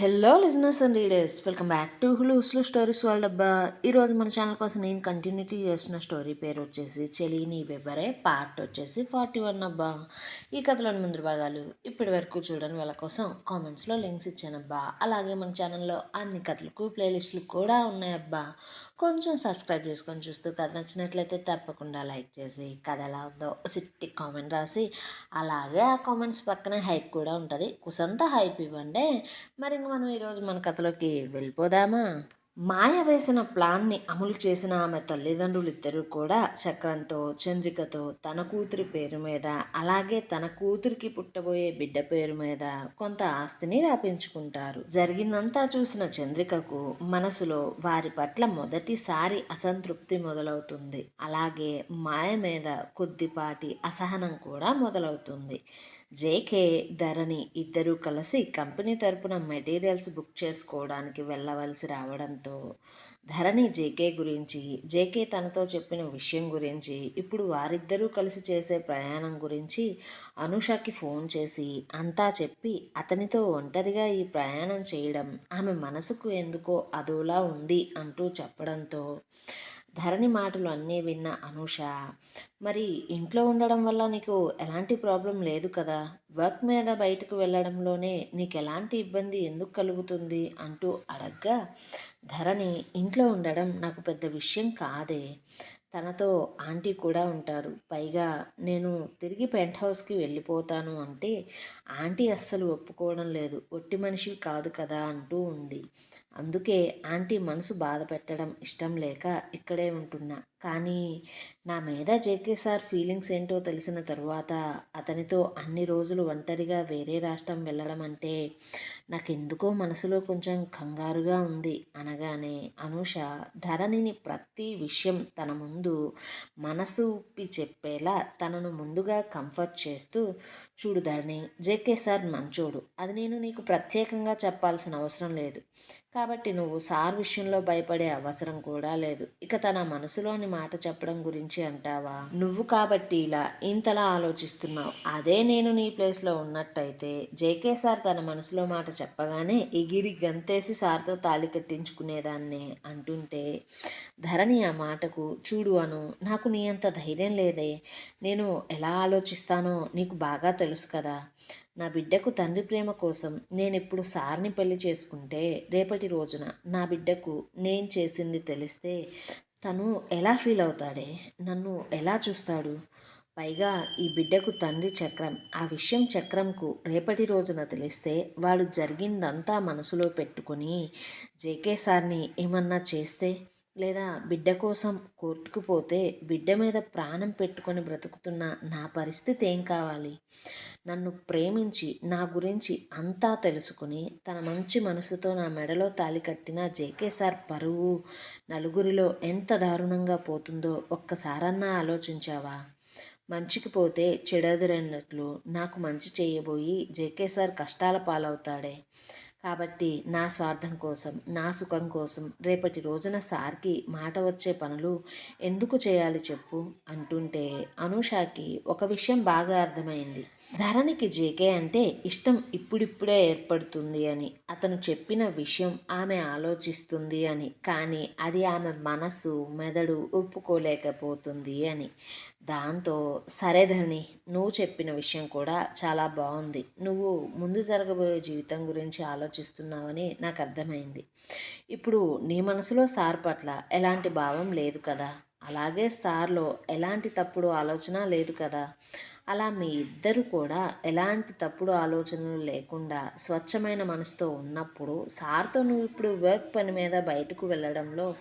Hello listeners and readers welcome back to హులూస్లో stories వాళ్ళ డబ్బా ఈరోజు మన ఛానల్ కోసం నేను కంటిన్యూటీ చేస్తున్న స్టోరీ పేరు వచ్చేసి చెలి నీవెవ్వరే పార్ట్ వచ్చేసి ఫార్టీ వన్ అబ్బా. ఈ కథలోని ముందు భాగాలు ఇప్పటి వరకు చూడని వాళ్ళ కోసం కామెంట్స్లో లింక్స్ ఇచ్చానబ్బా. అలాగే మన ఛానల్లో అన్ని కథలకు ప్లేలిస్టులు కూడా ఉన్నాయబ్బా. కొంచెం సబ్స్క్రైబ్ చేసుకొని చూస్తూ కథ నచ్చినట్లయితే తప్పకుండా లైక్ చేసి కథ ఎలా ఉందో సిట్టి కామెంట్ రాసి అలాగే ఆ కామెంట్స్ పక్కన హైప్ కూడా ఉంటుంది. కుసంత హైప్ ఇవ్వండి. మరి మనం ఈరోజు మన కథలోకి వెళ్ళిపోదామా? మాయ వేసిన ప్లాన్ని అమలు చేసిన ఆమె తల్లిదండ్రులు ఇద్దరు కూడా చక్రంతో చంద్రికతో తన కూతురి పేరు మీద అలాగే తన కూతురికి పుట్టబోయే బిడ్డ పేరు మీద కొంత ఆస్తిని రాపించుకుంటారు. జరిగిందంతా చూసిన చంద్రికకు మనసులో వారి పట్ల మొదటిసారి అసంతృప్తి మొదలవుతుంది. అలాగే మాయ మీద కొద్దిపాటి అసహనం కూడా మొదలవుతుంది. జేకే ధరణి ఇద్దరూ కలిసి కంపెనీ తరపున మెటీరియల్స్ బుక్ చేసుకోవడానికి వెళ్ళవలసి రావడంతో ధరణి జేకే గురించి జేకే తనతో చెప్పిన విషయం గురించి ఇప్పుడు వారిద్దరూ కలిసి చేసే ప్రయాణం గురించి అనుషకి ఫోన్ చేసి అంతా చెప్పి అతనితో ఒంటరిగా ఈ ప్రయాణం చేయడం ఆమె మనసుకు ఎందుకో అదోలా ఉంది అంటూ చెప్పడంతో ధరణి మాటలు అన్నీ విన్న అనూష మరి ఇంట్లో ఉండడం వల్ల నీకు ఎలాంటి ప్రాబ్లం లేదు కదా? వర్క్ మీద బయటకు వెళ్ళడంలోనే నీకు ఎలాంటి ఇబ్బంది ఎందుకు కలుగుతుంది? అంటూ అడగ్గా ధరణి ఇంట్లో ఉండడం నాకు పెద్ద విషయం కాదే. తనతో ఆంటీ కూడా ఉంటారు. పైగా నేను తిరిగి పెంట్ హౌస్కి వెళ్ళిపోతాను అంటే ఆంటీ అస్సలు ఒప్పుకోవడం లేదు. ఒట్టి మనిషి కాదు కదా అంటూ ఉంది. అందుకే ఆంటీ మనసు బాధ పెట్టడం ఇష్టం లేక ఇక్కడే ఉంటున్నా. కానీ నా మీద జేకే సార్ ఫీలింగ్స్ ఏంటో తెలిసిన తరువాత అతనితో అన్ని రోజులు ఒంటరిగా వేరే రాష్ట్రం వెళ్ళడం అంటే నాకెందుకో మనసులో కొంచెం కంగారుగా ఉంది అనగానే అనూష ధరణిని ప్రతి విషయం తన ముందు మనసు ఉప్పి చెప్పేలా తనను ముందుగా కంఫర్ట్ చేస్తూ చూడు ధరణి జేకే సార్ మంచోడు. అది నేను నీకు ప్రత్యేకంగా చెప్పాల్సిన అవసరం లేదు. కాబట్టి నువ్వు సార్ విషయంలో భయపడే అవసరం కూడా లేదు. ఇక తన మనసులోని మాట చెప్పడం గురించి అంటావా? నువ్వు కాబట్టి ఇలా ఇంతలా ఆలోచిస్తున్నావు. అదే నేను నీ ప్లేస్లో ఉన్నట్టయితే జేకే సార్ తన మనసులో మాట చెప్పగానే ఎగిరి గంతేసి సార్తో తాళి కట్టించుకునేదాన్నే అంటుంటే ధరణి ఆ మాటకు చూడు అను నాకు నీ అంత ధైర్యం లేదే. నేను ఎలా ఆలోచిస్తానో నీకు బాగా తెలుసు కదా. నా బిడ్డకు తండ్రి ప్రేమ కోసం నేను ఇప్పుడు సార్ని పెళ్ళి చేసుకుంటే రేపటి రోజున నా బిడ్డకు నేను చేసింది తెలిస్తే తను ఎలా ఫీల్ అవుతాడే? నన్ను ఎలా చూస్తాడు? పైగా ఈ బిడ్డకు తండ్రి చక్రం ఆ విషయం చక్రంకు రేపటి రోజున తెలిస్తే వాడు జరిగిందంతా మనసులో పెట్టుకొని జేకే సార్ని ఏమన్నా చేస్తే లేదా బిడ్డ కోసం కోర్టుకు పోతే బిడ్డ మీద ప్రాణం పెట్టుకొని బ్రతుకుతున్న నా పరిస్థితి ఏం కావాలి? నన్ను ప్రేమించి నా గురించి అంతా తెలుసుకుని తన మంచి మనసుతో నా మెడలో తాలి కట్టిన జేకే సార్ పరువు నలుగురిలో ఎంత దారుణంగా పోతుందో ఒక్కసారన్నా ఆలోచించావా? మంచికి పోతే చెడదురన్నట్లు నాకు మంచి చేయబోయి జేకే సార్ కష్టాల పాలవుతాడే. కాబట్టి నా స్వార్థం కోసం నా సుఖం కోసం రేపటి రోజున సార్కి మాట వచ్చే పనులు ఎందుకు చేయాలి చెప్పు అంటుంటే అనుషాకి ఒక విషయం బాగా అర్థమైంది. ధరణికి జేకే అంటే ఇష్టం ఇప్పుడిప్పుడే ఏర్పడుతుంది అని అతను చెప్పిన విషయం ఆమె ఆలోచిస్తుంది అని కానీ అది ఆమె మనసు మెదడు ఒప్పుకోలేకపోతుంది అని. దాంతో సరే ధరణి నువ్వు చెప్పిన విషయం కూడా చాలా బాగుంది నువ్వు ముందు జరగబోయే జీవితం గురించి ఆలోచిస్తున్నావని నాకు అర్థమైంది. ఇప్పుడు నీ మనసులో సార్ పట్ల ఎలాంటి భావం లేదు కదా. అలాగే సార్లో ఎలాంటి తప్పుడు ఆలోచన లేదు కదా. అలా మీ ఇద్దరు కూడా ఎలాంటి తప్పుడు ఆలోచనలు లేకుండా స్వచ్ఛమైన మనసుతో ఉన్నప్పుడు సార్తో నువ్వు ఇప్పుడు వర్క్ పని మీద బయటకు వెళ్ళడంలో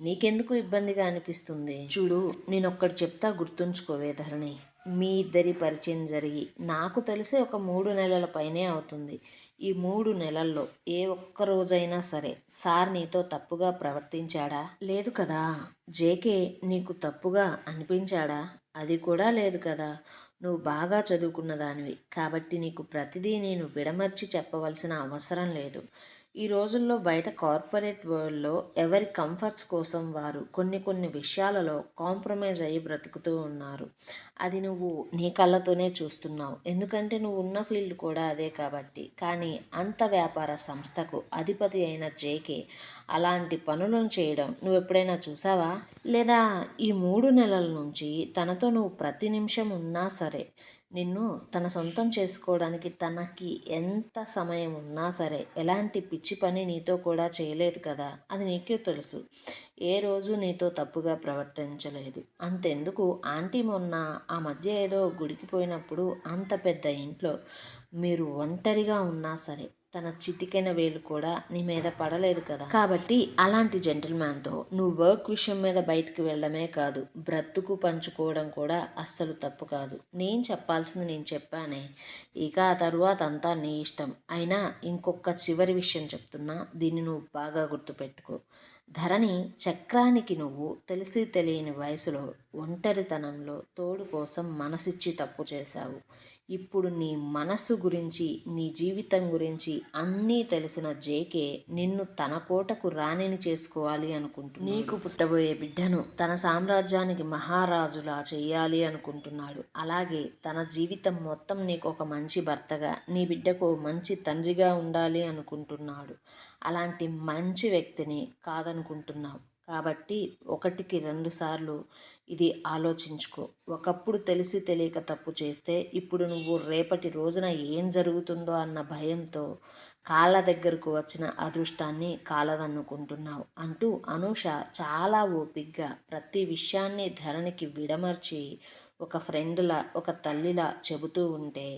నీకెందుకు ఇబ్బందిగా అనిపిస్తుంది? చూడు నేను ఒక్కటి చెప్తా గుర్తుంచుకోవే ధరణి. మీ ఇద్దరి పరిచయం జరిగి నాకు తెలిసి ఒక మూడు నెలల పైనే అవుతుంది. ఈ మూడు నెలల్లో ఏ ఒక్క రోజైనా సరే సార్ నీతో తప్పుగా ప్రవర్తించాడా? లేదు కదా. జేకే నీకు తప్పుగా అనిపించాడా? అది కూడా లేదు కదా. నువ్వు బాగా చదువుకున్న దానివి. కాబట్టి నీకు ప్రతిదీ నేను విడమర్చి చెప్పవలసిన అవసరం లేదు. ఈ రోజుల్లో బయట కార్పొరేట్ వరల్డ్లో ఎవరి కంఫర్ట్స్ కోసం వారు కొన్ని కొన్ని విషయాలలో కాంప్రమైజ్ అయ్యి బ్రతుకుతూ ఉన్నారు. అది నువ్వు నీ కళ్ళతోనే చూస్తున్నావు. ఎందుకంటే నువ్వు ఉన్న ఫీల్డ్ కూడా అదే కాబట్టి. కానీ అంత వ్యాపార సంస్థకు అధిపతి అయిన జేకే అలాంటి పనులను చేయడం నువ్వు ఎప్పుడైనా చూసావా? లేదా ఈ మూడు నెలల నుంచి తనతో నువ్వు ప్రతి నిమిషం ఉన్నా సరే నిన్ను తన సొంతం చేసుకోవడానికి తనకి ఎంత సమయం ఉన్నా సరే ఎలాంటి పిచ్చి పని నీతో కూడా చేయలేదు కదా? అది నీకే తెలుసు. ఏ రోజు నీతో తప్పుగా ప్రవర్తించలేదు. అంతెందుకు? ఆంటీ మొన్న ఆ మధ్య ఏదో గుడికి పోయినప్పుడు అంత పెద్ద ఇంట్లో మీరు ఒంటరిగా ఉన్నా సరే తన చిటికెన వేలు కూడా నీ మీద పడలేదు కదా. కాబట్టి అలాంటి జెంటిల్మ్యాన్తో నువ్వు వర్క్ విషయం మీద బయటికి వెళ్ళడమే కాదు బ్రతుకు పంచుకోవడం కూడా అస్సలు తప్పు కాదు. నేను చెప్పాల్సింది నేను చెప్పానే. ఇక ఆ తరువాత అంతా నీ ఇష్టం. అయినా ఇంకొక చివరి విషయం చెప్తున్నా దీన్ని నువ్వు బాగా గుర్తుపెట్టుకో. ధరణి చక్రానికి నువ్వు తెలిసి తెలియని వయసులో ఒంటరితనంలో తోడు కోసం మనసిచ్చి తప్పు చేశావు. ఇప్పుడు నీ మనసు గురించి నీ జీవితం గురించి అన్నీ తెలిసిన జేకే నిన్ను తన కోటకు రాణిని చేసుకోవాలి అనుకుంటు నీకు పుట్టబోయే బిడ్డను తన సామ్రాజ్యానికి మహారాజులా చెయ్యాలి అనుకుంటున్నాడు. అలాగే తన జీవితం మొత్తం నీకు ఒక మంచి భర్తగా నీ బిడ్డకు మంచి తండ్రిగా ఉండాలి అనుకుంటున్నాడు. అలాంటి మంచి వ్యక్తిని కాదనుకుంటున్నావు. కాబట్టి ఒకటికి రెండు సార్లు ఇది ఆలోచించుకో. ఒకప్పుడు తెలిసి తెలియక తప్పు చేస్తే ఇప్పుడు నువ్వు రేపటి రోజున ఏం జరుగుతుందో అన్న భయంతో కాళ్ళ దగ్గరకు వచ్చిన అదృష్టాన్ని కాలదన్నుకుంటున్నావు అంటూ అనూష చాలా ఓపిగ్గా ప్రతి విషయాన్ని ధరణికి విడమర్చి ఒక ఫ్రెండ్లా ఒక తల్లిలా చెబుతూ ఉంటే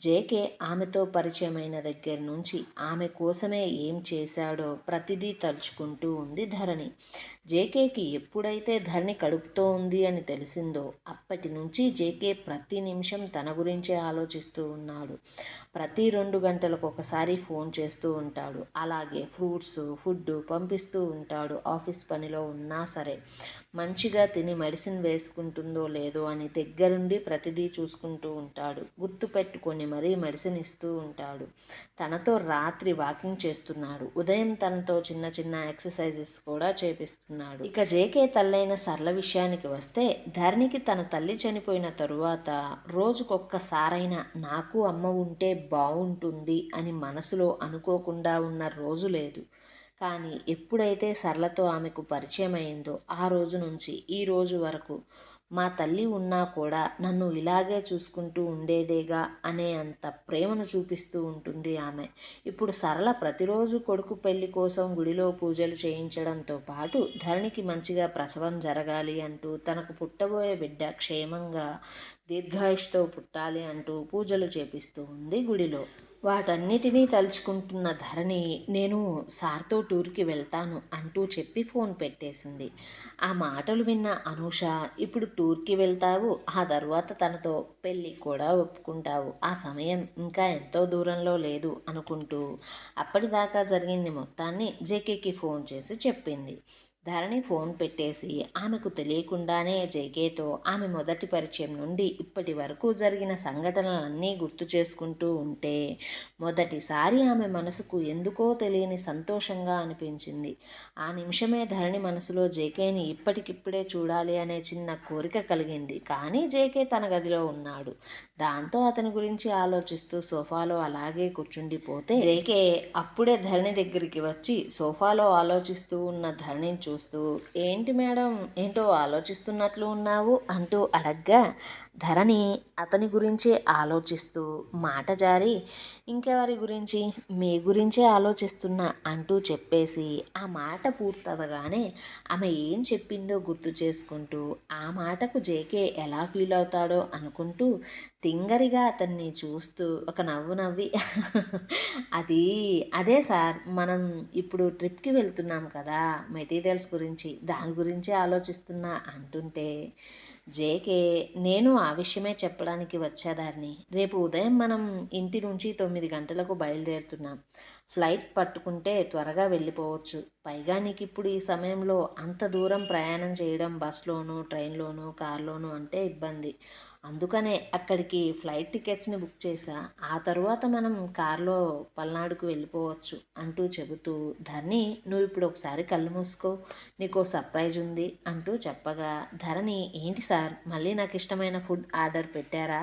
జేకే ఆమెతో పరిచయమైన దగ్గర నుంచి ఆమె కోసమే ఏం చేశాడో ప్రతిదీ తలుచుకుంటూ ఉంది ధరణి. జేకేకి ఎప్పుడైతే ధరణి కడుపుతో ఉంది అని తెలిసిందో అప్పటి నుంచి జేకే ప్రతి నిమిషం తన గురించే ఆలోచిస్తూ ఉన్నాడు. ప్రతి రెండు గంటలకు ఒకసారి ఫోన్ చేస్తూ ఉంటాడు. అలాగే ఫ్రూట్స్ ఫుడ్ పంపిస్తూ ఉంటాడు ఆఫీస్ పనిలో ఉన్నా సరే. మంచిగా తిని మెడిసిన్ వేసుకుంటుందో లేదో అని దగ్గరుండి ప్రతిదీ చూసుకుంటూ ఉంటాడు. గుర్తుపెట్టుకొని మరీ మెడిసిన్ ఇస్తూ ఉంటాడు. తనతో రాత్రి వాకింగ్ చేస్తున్నాడు. ఉదయం తనతో చిన్న చిన్న ఎక్సర్సైజెస్ కూడా చేపిస్తున్నాడు. ఇక జేకే తల్లైన సరళ విషయానికి వస్తే ధరణికి తన తల్లి చనిపోయిన తరువాత రోజుకొక్కసారైనా నాకు అమ్మ ఉంటే బాగుంటుంది అని మనసులో అనుకోకుండా ఉన్న రోజు లేదు. కానీ ఎప్పుడైతే సరళతో ఆమెకు పరిచయం అయిందో ఆ రోజు నుంచి ఈ రోజు వరకు మా తల్లి ఉన్నా కూడా నన్ను ఇలాగే చూసుకుంటూ ఉండేదేగా అనే అంత ప్రేమను చూపిస్తూ ఉంటుంది ఆమె. ఇప్పుడు సరళ ప్రతిరోజు కొడుకు పెళ్ళి కోసం గుడిలో పూజలు చేయించడంతో పాటు ధరణికి మంచిగా ప్రసవం జరగాలి అంటూ తనకు పుట్టబోయే బిడ్డ క్షేమంగా దీర్ఘాయుష్తో పుట్టాలి అంటూ పూజలు చేపిస్తూ ఉంది గుడిలో. వాటన్నిటినీ తలుచుకుంటున్న ధరణి నేను సార్తో టూర్కి వెళ్తాను అంటూ చెప్పి ఫోన్ పెట్టేసింది. ఆ మాటలు విన్న అనూష ఇప్పుడు టూర్కి వెళ్తావు ఆ తర్వాత తనతో పెళ్ళి కూడా ఒప్పుకుంటావు. ఆ సమయం ఇంకా ఎంతో దూరంలో లేదు అనుకుంటూ అప్పటిదాకా జరిగింది మొత్తాన్ని జేకేకి ఫోన్ చేసి చెప్పింది. ధరణి ఫోన్ పెట్టేసి ఆమెకు తెలియకుండానే జేకేతో ఆమె మొదటి పరిచయం నుండి ఇప్పటి వరకు జరిగిన సంఘటనలన్నీ గుర్తు చేసుకుంటూ ఉంటే మొదటిసారి ఆమె మనసుకు ఎందుకో తెలియని సంతోషంగా అనిపించింది. ఆ నిమిషమే ధరణి మనసులో జేకేని ఇప్పటికిప్పుడే చూడాలి అనే చిన్న కోరిక కలిగింది. కానీ జేకే తన గదిలో ఉన్నాడు. దాంతో అతని గురించి ఆలోచిస్తూ సోఫాలో అలాగే కూర్చుండిపోతే జేకే అప్పుడే ధరణి దగ్గరికి వచ్చి సోఫాలో ఆలోచిస్తూ ఉన్న ధరణిని చూస్తూ ఏంటి మేడం ఏంటో ఆలోచిస్తున్నట్లు ఉన్నావు? అంటూ అడగ్గా ధరణి అతని గురించే ఆలోచిస్తూ మాట జారి ఇంకెవరి గురించి? మీ గురించే ఆలోచిస్తున్నా అంటూ చెప్పేసి ఆ మాట పూర్తవగానే ఆమె ఏం చెప్పిందో గుర్తు చేసుకుంటూ ఆ మాటకు జేకే ఎలా ఫీల్ అవుతాడో అనుకుంటూ తింగరిగా అతన్ని చూస్తూ ఒక నవ్వు నవ్వి అది అదే సార్ మనం ఇప్పుడు ట్రిప్కి వెళ్తున్నాం కదా మెటీరియల్స్ గురించి దాని గురించే ఆలోచిస్తున్నా అంటుంటే జేకే నేను ఆ విషయమే చెప్పడానికి వచ్చేదాన్ని రేపు ఉదయం మనం ఇంటి నుంచి తొమ్మిది గంటలకు బయలుదేరుతున్నాం. ఫ్లైట్ పట్టుకుంటే త్వరగా వెళ్ళిపోవచ్చు. పైగా నీకు ఇప్పుడు ఈ సమయంలో అంత దూరం ప్రయాణం చేయడం బస్లోను ట్రైన్లోను కార్లోను అంటే ఇబ్బంది. అందుకనే అక్కడికి ఫ్లైట్ టికెట్స్ని బుక్ చేశా ఆ తరువాత మనం కారులో పల్నాడుకు వెళ్ళిపోవచ్చు అంటూ చెబుతూ ధరణి నువ్వు ఇప్పుడు ఒకసారి కళ్ళు మూసుకో నీకు సర్ప్రైజ్ ఉంది అంటూ చెప్పగా ధరణి ఏంటి సార్? మళ్ళీ నాకు ఇష్టమైన ఫుడ్ ఆర్డర్ పెట్టారా?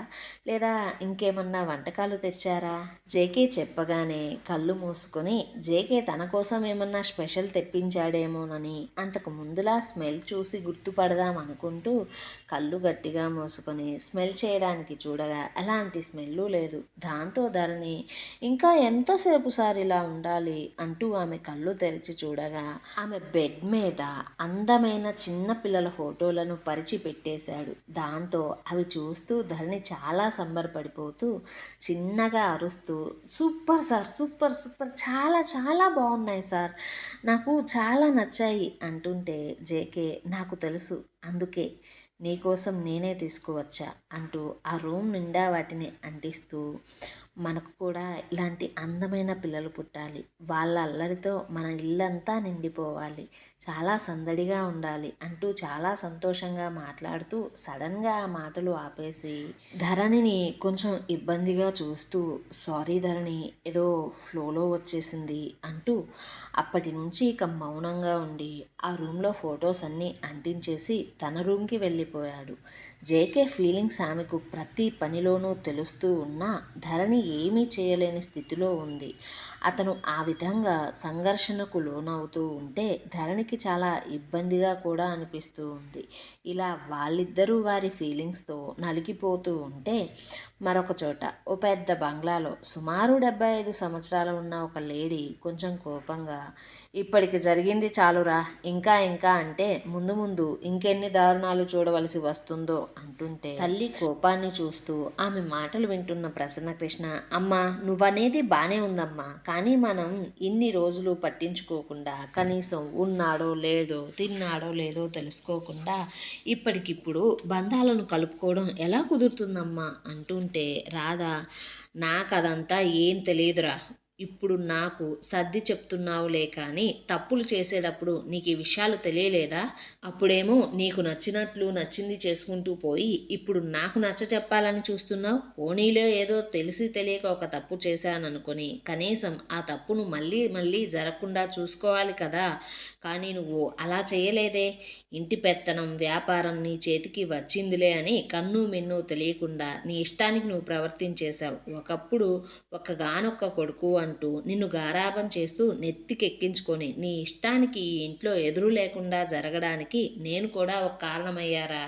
లేదా ఇంకేమన్నా వంటకాలు తెచ్చారా? జేకే చెప్పగానే కళ్ళు మూసుకొని జేకే తన కోసం ఏమన్నా స్పెషల్ తెప్పించాడేమోనని అంతకు ముందులా స్మెల్ చూసి గుర్తుపడదాం అనుకుంటూ కళ్ళు గట్టిగా మోసుకొని స్మెల్ చేయడానికి చూడగా ఎలాంటి స్మెల్ లేదు. దాంతో ధరణి ఇంకా ఎంతసేపు సార్ ఇలా ఉండాలి? అంటూ ఆమె కళ్ళు తెరిచి చూడగా ఆమె బెడ్ మీద అందమైన చిన్న పిల్లల ఫోటోలను పరిచి పెట్టేశాడు. దాంతో అవి చూస్తూ ధరణి చాలా సంబరపడిపోతూ చిన్నగా అరుస్తూ సూపర్ సార్ సూపర్ సూపర్ చాలా చాలా బాగున్నాయి సార్. నాకు నాకు చాలా నచ్చాయి అంటుంటే జేకే నాకు తెలుసు అందుకే నీకోసం నేనే తీసుకువచ్చా? అంటూ ఆ రూమ్ నిండా వాటిని అంటిస్తూ మనకు కూడా ఇలాంటి అందమైన పిల్లలు పుట్టాలి. వాళ్ళ అల్లరితో మన ఇల్లంతా నిండిపోవాలి. చాలా సందడిగా ఉండాలి అంటూ చాలా సంతోషంగా మాట్లాడుతూ సడన్గా ఆ మాటలు ఆపేసి ధరణిని కొంచెం ఇబ్బందిగా చూస్తూ సారీ ధరణి ఏదో ఫ్లోలో వచ్చేసింది అంటూ అప్పటి నుంచి ఇక మౌనంగా ఉండి ఆ రూమ్లో ఫొటోస్ అన్నీ అంటించేసి తన రూమ్కి వెళ్ళిపోయాడు. జేకే ఫీలింగ్స్ ఆమెకు ప్రతి పనిలోనూ తెలుస్తూ ఉన్నా ధరణి ఏమీ చేయలేని స్థితిలో ఉంది. అతను ఆ విధంగా సంఘర్షణకు లోనవుతూ ఉంటే ధరణికి చాలా ఇబ్బందిగా కూడా అనిపిస్తూ ఉంది. ఇలా వాళ్ళిద్దరూ వారి ఫీలింగ్స్తో నలిగిపోతూ ఉంటే మరొక చోట ఓ పెద్ద బంగ్లాలో సుమారు డెబ్బై ఐదు సంవత్సరాలు ఉన్న ఒక లేడీ కొంచెం కోపంగా ఇప్పటికి జరిగింది చాలురా ఇంకా ఇంకా అంటే ముందు ముందు ఇంకెన్ని దారుణాలు చూడవలసి వస్తుందో అంటుంటే తల్లి కోపాన్ని చూస్తూ ఆమె మాటలు వింటున్న ప్రసన్నకృష్ణ అమ్మా నువ్వనేది బానే ఉందమ్మా కానీ మనం ఇన్ని రోజులు పట్టించుకోకుండా కనీసం ఉన్నాడో లేదో తిన్నాడో లేదో తెలుసుకోకుండా ఇప్పటికిప్పుడు బంధాలను కలుపుకోవడం ఎలా కుదురుతుందమ్మా? అంటుంటే రాధ నాకు అదంతా ఏం తెలియదురా. ఇప్పుడు నాకు సర్ది చెప్తున్నావులే కానీ తప్పులు చేసేటప్పుడు నీకు ఈ విషయాలు తెలియలేదా? అప్పుడేమో నీకు నచ్చినట్లు నచ్చింది చేసుకుంటూ పోయి ఇప్పుడు నాకు నచ్చ చెప్పాలని చూస్తున్నావు? పోనీలో ఏదో తెలిసి తెలియక ఒక తప్పు చేశాననుకొని కనీసం ఆ తప్పును మళ్ళీ మళ్ళీ జరగకుండా చూసుకోవాలి కదా? కానీ నువ్వు అలా చేయలేదే. ఇంటి పెత్తనం వ్యాపారం నీ చేతికి వచ్చిందిలే అని కన్ను మిన్ను తెలియకుండా నీ ఇష్టానికి నువ్వు ప్రవర్తించేశావు. ఒకప్పుడు ఒక్కగానొక్క కొడుకు అంటూ నిన్ను గారాబం చేస్తూ నెత్తికెక్కించుకొని నీ ఇష్టానికి ఈ ఇంట్లో ఎదురు లేకుండా జరగడానికి నేను కూడా ఒక కారణమయ్యారా?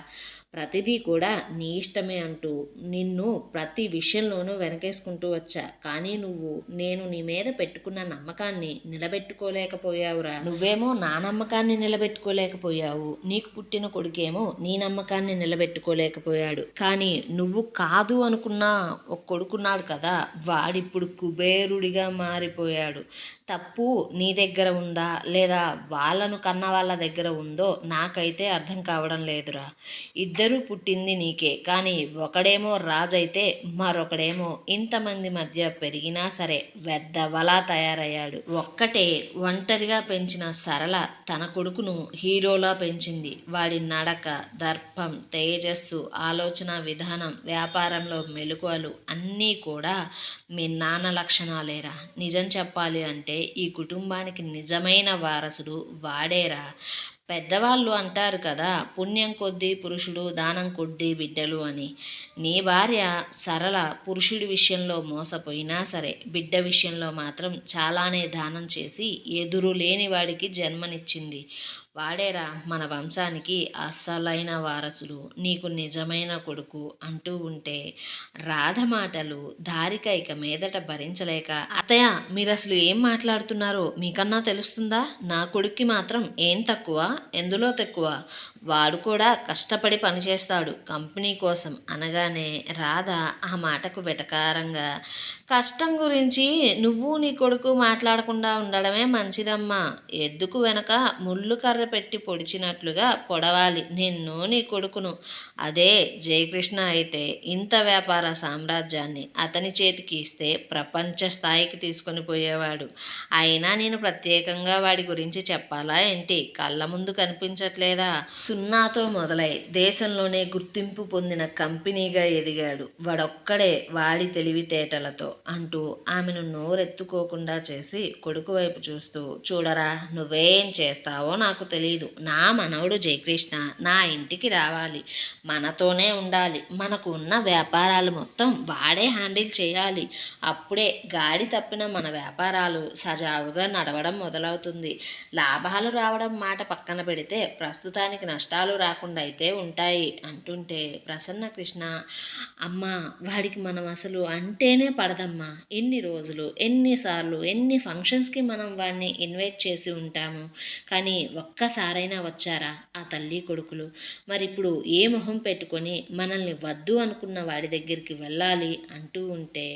ప్రతిదీ కూడా నీ ఇష్టమే అంటూ నిన్ను ప్రతి విషయంలోనూ వెనకేసుకుంటూ వచ్చా. కానీ నువ్వు నేను నీ మీద పెట్టుకున్న నమ్మకాన్ని నిలబెట్టుకోలేకపోయావురా. నువ్వేమో నా నమ్మకాన్ని నిలబెట్టుకోలేకపోయావు. నీకు పుట్టిన కొడుకేమో నీ నమ్మకాన్ని నిలబెట్టుకోలేకపోయాడు. కానీ నువ్వు కాదు అనుకున్న ఒక కొడుకున్నాడు కదా వాడిప్పుడు కుబేరుడిగా మారిపోయాడు. తప్పు నీ దగ్గర ఉందా? లేదా వాళ్ళను కన్న వాళ్ళ దగ్గర ఉందో నాకైతే అర్థం కావడం లేదురా. ఇద్దరూ పుట్టింది నీకే. కానీ ఒకడేమో రాజైతే మరొకడేమో ఇంతమంది మధ్య పెరిగినా సరే వెద్దవలా తయారయ్యాడు. ఒక్కటే ఒంటరిగా పెంచిన సరళ తన కొడుకును హీరోలా పెంచింది. వాడి నడక దర్పం తేజస్సు ఆలోచన విధానం వ్యాపారంలో మెలకువలు అన్నీ కూడా మీ నాన్న లక్షణాలేరా. నిజం చెప్పాలి అంటే ఈ కుటుంబానికి నిజమైన వారసుడు వాడేరా. పెద్దవాళ్ళు అంటారు కదా పుణ్యం కొద్దీ పురుషుడు దానం కొద్దీ బిడ్డలు అని. నీ భార్య సరళ పురుషుడి విషయంలో మోసపోయినా సరే బిడ్డ విషయంలో మాత్రం చాలానే దానం చేసి ఎదురు లేని వాడికి జన్మనిచ్చింది. వాడేరా మన వంశానికి అస్సలైన వారసుడు నీకు నిజమైన కొడుకు అంటూ ఉంటే రాధ మాటలు దారిక ఇక మీదట భరించలేక అత్తయ్య మీరు అసలు ఏం మాట్లాడుతున్నారో మీకన్నా తెలుస్తుందా? నా కొడుక్కి మాత్రం ఏం తక్కువ? ఎందులో తక్కువ? వాడు కూడా కష్టపడి పనిచేస్తాడు కంపెనీ కోసం అనగానే రాధ ఆ మాటకు వెటకారంగా కష్టం గురించి నువ్వు నీ కొడుకు మాట్లాడకుండా ఉండడమే మంచిదమ్మా. ఎద్దుకు వెనక ముళ్ళు కర్ర పెట్టి పొడిచినట్లుగా పొడవాలి నిన్ను నీ కొడుకును? అదే జయకృష్ణ అయితే ఇంత వ్యాపార సామ్రాజ్యాన్ని అతని చేతికి ఇస్తే ప్రపంచ స్థాయికి తీసుకొని పోయేవాడు. అయినా నేను ప్రత్యేకంగా వాడి గురించి చెప్పాలా ఏంటి? కళ్ళ ముందు కనిపించట్లేదా? సున్నాతో మొదలై దేశంలోనే గుర్తింపు పొందిన కంపెనీగా ఎదిగాడు. వాడొక్కడే వాడి తెలివితేటలతో అంటూ ఆమెను నోరెత్తుకోకుండా చేసి కొడుకు వైపు చూస్తూ చూడరా నువ్వేం చేస్తావో నాకు తెలియదు నా మనవడు జయకృష్ణ నా ఇంటికి రావాలి. మనతోనే ఉండాలి. మనకు ఉన్న వ్యాపారాలు మొత్తం వాడే హ్యాండిల్ చేయాలి. అప్పుడే గాడి తప్పిన మన వ్యాపారాలు సజావుగా నడవడం మొదలవుతుంది. లాభాలు రావడం మాట పక్కన పెడితే ప్రస్తుతానికి నష్టం కష్టాలు రాకుండా అయితే ఉంటాయి అంటుంటే ప్రసన్న కృష్ణ అమ్మ వాడికి మనం అసలు అంటేనే పడదమ్మా. ఎన్ని రోజులు ఎన్నిసార్లు ఎన్ని ఫంక్షన్స్కి మనం వాడిని ఇన్వైట్ చేసి ఉంటాము? కానీ ఒక్కసారైనా వచ్చారా ఆ తల్లి కొడుకులు? మరి ఇప్పుడు ఏ మొహం పెట్టుకొని మనల్ని వద్దు అనుకున్న వాడి దగ్గరికి వెళ్ళాలి అంటూ ఉంటే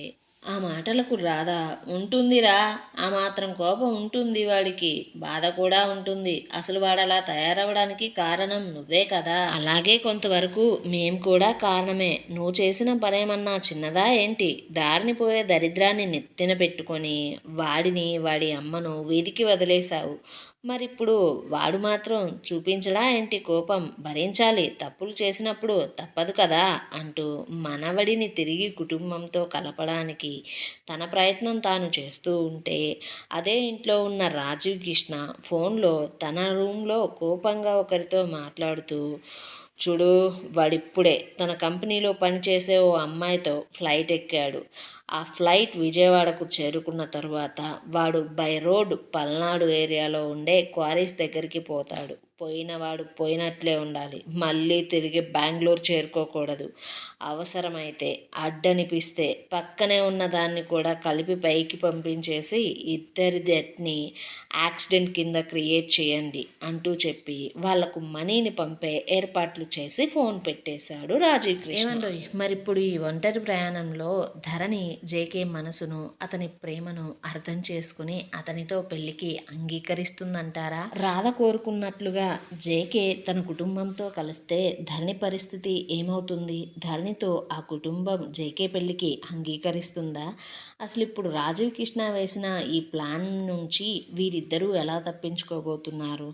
ఆ మాటలకు రాధా ఉంటుందిరా. ఆ మాత్రం కోపం ఉంటుంది వాడికి. బాధ కూడా ఉంటుంది. అసలు వాడు అలా తయారవడానికి కారణం నువ్వే కదా. అలాగే కొంతవరకు మేం కూడా కారణమే. నువ్వు చేసిన పనేమన్నా చిన్నదా ఏంటి? దారిని పోయే దరిద్రాన్ని నెత్తిన పెట్టుకొని వాడిని వాడి అమ్మను వీధికి వదిలేశావు. మరిప్పుడు వాడు మాత్రం చూపించడా ఏంటి కోపం? భరించాలి. తప్పులు చేసినప్పుడు తప్పదు కదా? అంటూ మనవడిని తిరిగి కుటుంబంతో కలపడానికి తన ప్రయత్నం తాను చేస్తూ ఉంటే అదే ఇంట్లో ఉన్న రాజీవ్ కృష్ణ ఫోన్లో తన రూమ్లో కోపంగా ఒకరితో మాట్లాడుతూ చూడు వాడిప్పుడే తన కంపెనీలో పనిచేసే ఓ అమ్మాయితో ఫ్లైట్ ఎక్కాడు. ఆ ఫ్లైట్ విజయవాడకు చేరుకున్న తరువాత వాడు బై రోడ్ పల్నాడు ఏరియాలో ఉండే క్వారీస్ దగ్గరికి పోతాడు. పోయినవాడు పోయినట్లే ఉండాలి. మళ్ళీ తిరిగి బెంగళూరు చేరుకోకూడదు. అవసరమైతే అడ్డనిపిస్తే పక్కనే ఉన్న దాన్ని కూడా కలిపి పైకి పంపించేసి ఇద్దరి డెట్ని యాక్సిడెంట్ కింద క్రియేట్ చేయండి అంటూ చెప్పి వాళ్ళకు మనీని పంపే ఏర్పాట్లు చేసి ఫోన్ పెట్టేశాడు రాజీవ్ కృష్ణ మరి ఇప్పుడు ఈ ఒంటరి ప్రయాణంలో ధరణి జేకే మనసును అతని ప్రేమను అర్థం చేసుకుని అతనితో పెళ్ళికి అంగీకరిస్తుందంటారా? రాధ కోరుకున్నట్లుగా జేకే తన కుటుంబంతో కలిస్తే ధరణి పరిస్థితి ఏమవుతుంది? ధరణితో ఆ కుటుంబం జేకే పెళ్ళికి అంగీకరిస్తుందా? అసలు ఇప్పుడు రాజీవ్ కృష్ణ వేసిన ఈ ప్లాన్ నుంచి వీరిద్దరూ ఎలా తప్పించుకోబోతున్నారు?